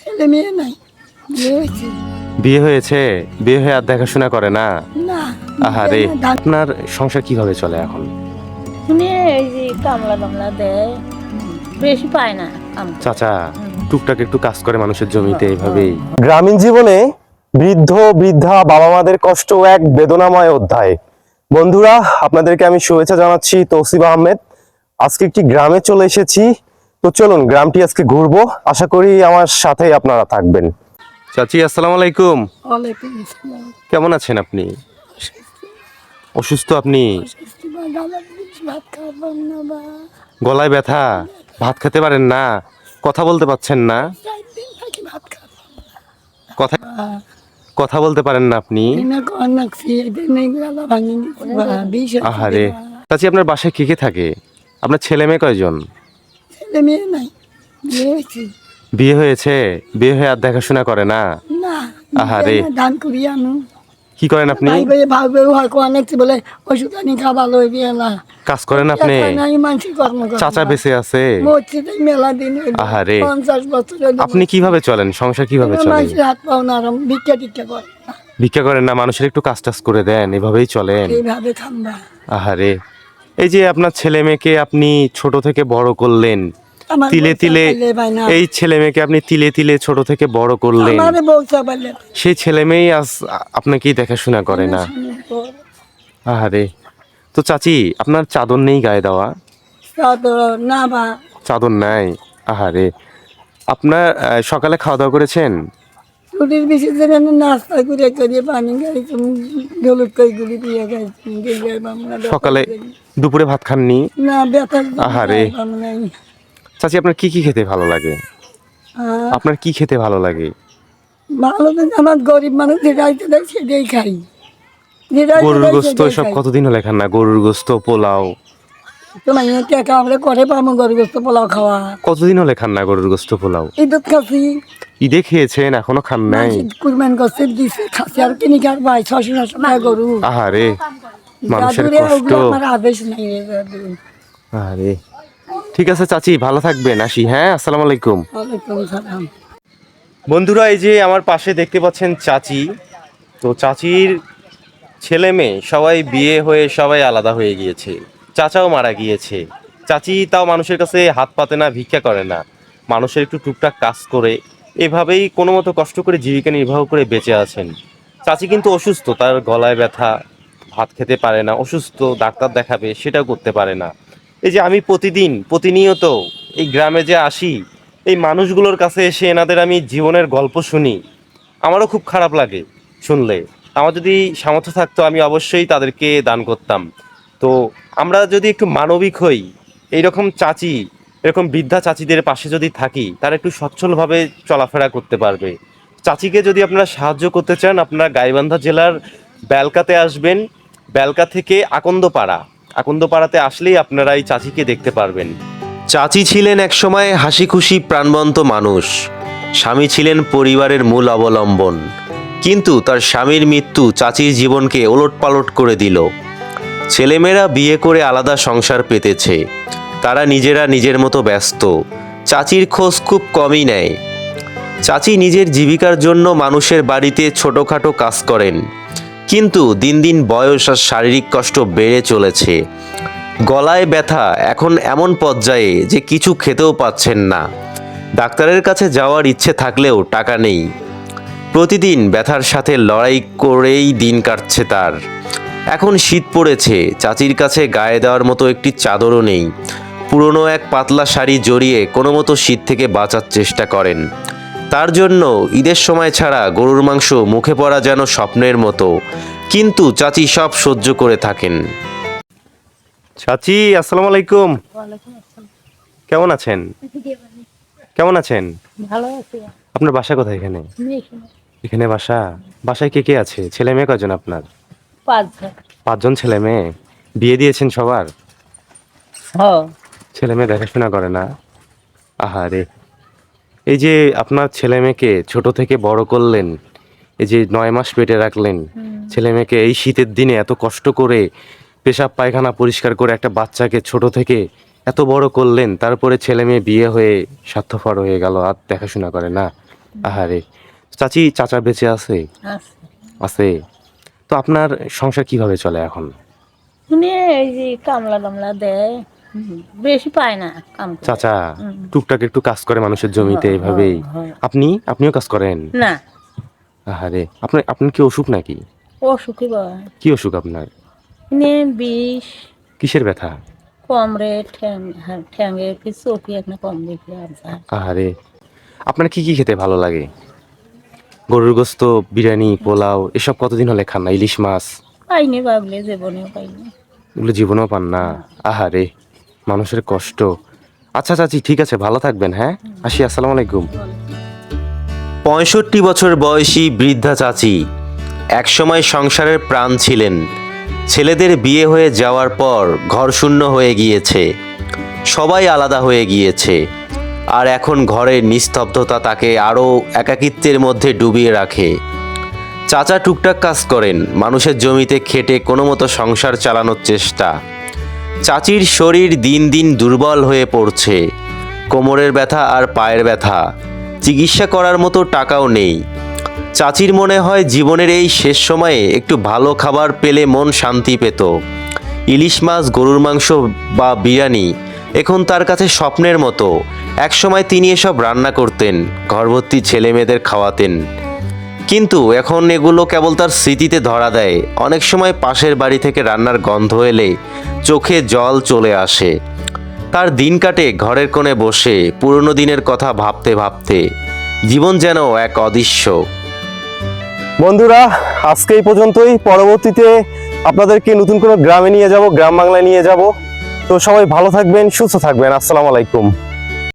ছেলে মেয়ে নাই। বিয়ে হয়েছে। বিয়ে হয়েছে? বিয়ে হয়ে আর দেখাশোনা করে না? না। আহারে আপনার সংসার কীভাবে চলে এখন? শুনে এই যে কামলা টামলা দেয় বেশি পায় না চাচা টুকটাক একটু কাজ করে মানুষের জমিতে এইভাবেই গ্রামীণ জীবনে বৃদ্ধ বৃদ্ধা বাবা মাদের কষ্ট এক বেদনাময় অধ্যায়। বন্ধুরা আপনাদেরকে আমি শুভেচ্ছা জানাচ্ছি তৌসিব আহমেদ। আজকে একটি গ্রামে চলে এসেছি। তো চলুন গ্রামটি আজকে ঘুরবো। আশা করি আমার সাথে আপনারা থাকবেন। চাচি আসসালামু আলাইকুম। কেমন আছেন আপনি? অসুস্থ। আপনি? গলায় ব্যথা? ভাত খেতে পারেন না? কথা বলতে পারছেন না? কথা কথা বলতে পারেন না আপনি? আহারে। চাচি আপনার বাসায় কে কে থাকে? আপনার ছেলে মেয়ে কয়জন? ছেলে মেয়ে নাই বিয়ে হয়েছে। বিয়ে হয়েছে? বিয়ে হয়ে আর দেখাশোনা করে না? না আহারে। বিয়ে না, ধান করি আনো। কি করেন আপনি? ভাই ভাই ভাবে হয় অনেক বলে ওষুধ আনি কাজ করেন আপনি? নাই মানুষের কর্ম করে চাচা বেঁচে আছে? মেলা দিন আহারে। পঞ্চাশ বছর আপনি কীভাবে চলেন? সংসার কীভাবে চলেন মানুষের হাত পাও না আরাম ভিক্ষা টিক্ষা করে ভিক্ষা করেন না মানুষের একটু কাজ টাজ করে দেন এভাবেই চলেন। এইভাবে খাম্বা আহারে এই যে আপনার ছেলে মেয়েকে আপনি ছোট থেকে বড় করলেন তিলে তিলে। এই ছেলে মেয়েকে আপনি তিলে তিলে ছোট থেকে বড় করলেন। সেই ছেলে মেয়েই আজ আপনাকেই দেখাশোনা করে না। আহারে। তো চাচি আপনার চাদর নেই গায়ে দেওয়া? চাদর না বা চাদর নাই? আহারে। আপনার সকালে খাওয়া দাওয়া করেছেন? রুটির বেশি নাস্তা করে পানি খাইছি হলুদ কই গুলি দিয়ে খাইছি সকালে দুপুরে ভাত খাননি? না জন্য আহারে। চাচি আপনার কি কি খেতে ভালো লাগে? আপনার কি খেতে ভালো লাগে? ভালো তো আমার গরিব মানুষ যেটা আইতে দেয় সেটাই খাই। গরুর গোস্ত খাই। কতদিন হলে খান না? গরুর গোস্ত পোলাও। তোমার এখানে টাকা আমরা করে পাবো গরু গোস্ত পোলাও খাওয়া। কতদিন হলে খান না গরুর গোস্ত পোলাও? খাসি ঈদে খেয়েছেন এখনও খান নাই? কুরবান দিছে খাসি আর কিনি খার ভাই ছশো ছশো টাকা গরু। আহারে মানুষের কষ্ট। আমার আদেশ নাই আরে ঠিক আছে চাচি ভালো থাকবেন। আসি হ্যাঁ? আসসালামু আলাইকুম। বন্ধুরা এই যে আমার পাশে দেখতে পাচ্ছেন চাচি। তো চাচির ছেলে মেয়ে সবাই বিয়ে হয়ে সবাই আলাদা হয়ে গিয়েছে। চাচাও মারা গিয়েছে। চাচি তাও মানুষের কাছে হাত পাতে না ভিক্ষা করে না। মানুষের একটু টুকটাক কাজ করে এভাবেই কোনো মতো কষ্ট করে জীবিকা নির্বাহ করে বেঁচে আছেন। চাচি কিন্তু অসুস্থ তার গলায় ব্যথা ভাত খেতে পারে না অসুস্থ ডাক্তার দেখাবে সেটাও করতে পারে না। এই যে আমি প্রতিদিন, প্রতিনিয়ত এই গ্রামে যে আসি, এই মানুষগুলোর কাছে এসে এনাদের আমি জীবনের গল্প শুনি। আমারও খুব খারাপ লাগে শুনলে। আমার যদি সামর্থ্য থাকতো, আমি অবশ্যই তাদেরকে দান করতাম। তো আমরা যদি একটু মানবিক হই, এইরকম চাচি, এরকম বৃদ্ধা চাচিদের পাশে যদি থাকি, তারা একটু সচ্ছলভাবে চলাফেরা করতে পারবে। চাচিকে যদি আপনারা সাহায্য করতে চান, আপনারা গাইবান্ধা জেলার ব্যালকাতে আসবেন। ব্যালকা থেকে আকন্দপাড়া। আকন্দপাড়াতে আসলেই আপনারা এই চাচিকে দেখতে পারবেন। চাচি ছিলেন একসময় হাসি খুশি প্রাণবন্ত মানুষ। স্বামী ছিলেন পরিবারের মূল অবলম্বন। কিন্তু তার স্বামীর মৃত্যু চাচির জীবনকে ওলটপালট করে দিল। ছেলেমেয়েরা বিয়ে করে আলাদা সংসার পেতেছে। তারা নিজেরা নিজের মতো ব্যস্ত। চাচির খোঁজ খুব কমই নেয়। চাচি নিজের জীবিকার জন্য মানুষের বাড়িতে ছোটোখাটো কাজ করেন। কিন্তু দিন দিন বয়স আর শারীরিক কষ্ট বেড়ে চলেছে। গলায় ব্যথা এখন এমন পর্যায়ে যে কিছু খেতেও পাচ্ছেন না। ডাক্তারের কাছে যাওয়ার ইচ্ছে থাকলেও টাকা নেই। প্রতিদিন ব্যথার সাথে লড়াই করেই দিন কাটছে তার। এখন শীত পড়েছে, চাচির কাছে গায়ে দেওয়ার মতো একটি চাদরও নেই। পুরনো এক পাতলা শাড়ি জড়িয়ে কোনো মতো শীত থেকে বাঁচার চেষ্টা করেন। তার জন্য ঈদের সময় ছাড়া গরুর মাংস মুখে পড়া যেন স্বপ্নের মতো। কিন্তু চাচি সব সহ্য করে থাকেন। চাচি আসসালামু আলাইকুম। কেমন আছেন? কেমন আছেন? ভালো আছি। আপনার বাসা কোথায় এখানে? এখানে। বাসা? বাসায় কে কে আছে? ছেলে মেয়ে কজন আপনার? পাঁচজন। পাঁচজন ছেলে মেয়ে। বিয়ে দিয়েছেন সবার? ছেলে মেয়ে দেখাশোনা করে না? আহারে। এই যে আপনার ছেলে মেয়েকে ছোট থেকে বড় করলেন এই যে নয় মাস পেটে রাখলেন ছেলে মেয়েকে এই শীতের দিনে এত কষ্ট করে পেশাব পায়খানা পরিষ্কার করে একটা বাচ্চাকে ছোট থেকে এত বড় করলেন তারপরে ছেলে মেয়ে বিয়ে হয়ে স্বার্থপর হয়ে গেল আর দেখাশোনা করে না। আহারে। চাচি চাচা বেঁচে আছে? আছে। তো আপনার সংসার কীভাবে চলে এখন? উনি এই যে কামলা টামলা দেয়। বেশি পায় না কাম চাচা টুকটাক একটু কাজ করে মানুষের জমিতে হ্যাঁ। আপনি? আপনিও কাজ করেন? না। আহারে আপনার আপনার কি অসুখ নাকি? অসুখী বাবা কি অসুখ আপনার? উনি বিষ। কিসের ব্যথা? কমরে ঠ্যাং হ্যাঁ, ঠ্যাঙে কি চোখে একটা কম দেখে আর আহারে আপনার কি কি খেতে ভালো লাগে? গরুর গোস্ত বিরিয়ানি পোলাও এসব কতদিন হলে খান না? ইলিশ মাছ? পাইনি ভাবলে জীবনেও পাইনি। এগুলো জীবনেও পান না। আহারে মানুষের কষ্ট। আচ্ছা চাচি ঠিক আছে, ভালো থাকবেন হ্যাঁ? আসি, আসসালামু আলাইকুম। পঁয়ষট্টি বছর বয়সী বৃদ্ধা চাচি একসময় সংসারের প্রাণ ছিলেন। ছেলেদের বিয়ে হয়ে যাওয়ার পর ঘর শূন্য হয়ে গিয়েছে। সবাই আলাদা হয়ে গিয়েছে। আর এখন ঘরের নিস্তব্ধতা তাকে আরও একাকিত্বের মধ্যে ডুবিয়ে রাখে। চাচা টুকটাক কাজ করেন, মানুষের জমিতে খেটে কোনো মতো সংসার চালানোর চেষ্টা। চাচির শরীর দিন দিন দুর্বল হয়ে পড়ছে। কোমরের ব্যথা আর পায়ের ব্যথা। চিকিৎসা করার মতো টাকাও নেই। চাচির মনে হয় জীবনের এই শেষ সময়ে একটু ভালো খাবার পেলে মন শান্তি পেত। ইলিশ মাছ, গরুর মাংস বা বিরিয়ানি এখন তার কাছে স্বপ্নের মতো। একসময় তিনি এসব রান্না করতেন ঘরভর্তি ছেলে মেয়েদের খাওয়াতেন। কিন্তু এখন এগুলো কেবল তার স্মৃতিতে ধরা দেয়। অনেক সময় পাশের বাড়ি থেকে রান্নার গন্ধ এলে চোখে জল চলে আসে। তার দিন কাটে, ঘরের কোণে বসে, পুরনো দিনের কথা ভাবতে ভাবতে। জীবন যেন এক অদৃশ্য। বন্ধুরা, আজকে এই পর্যন্তই। পরবর্তীতে আপনাদেরকে নতুন কোনো গ্রামে নিয়ে যাব, গ্রাম বাংলায় নিয়ে যাব। তো সবাই ভালো থাকবেন, সুস্থ থাকবেন। আসসালামু আলাইকুম।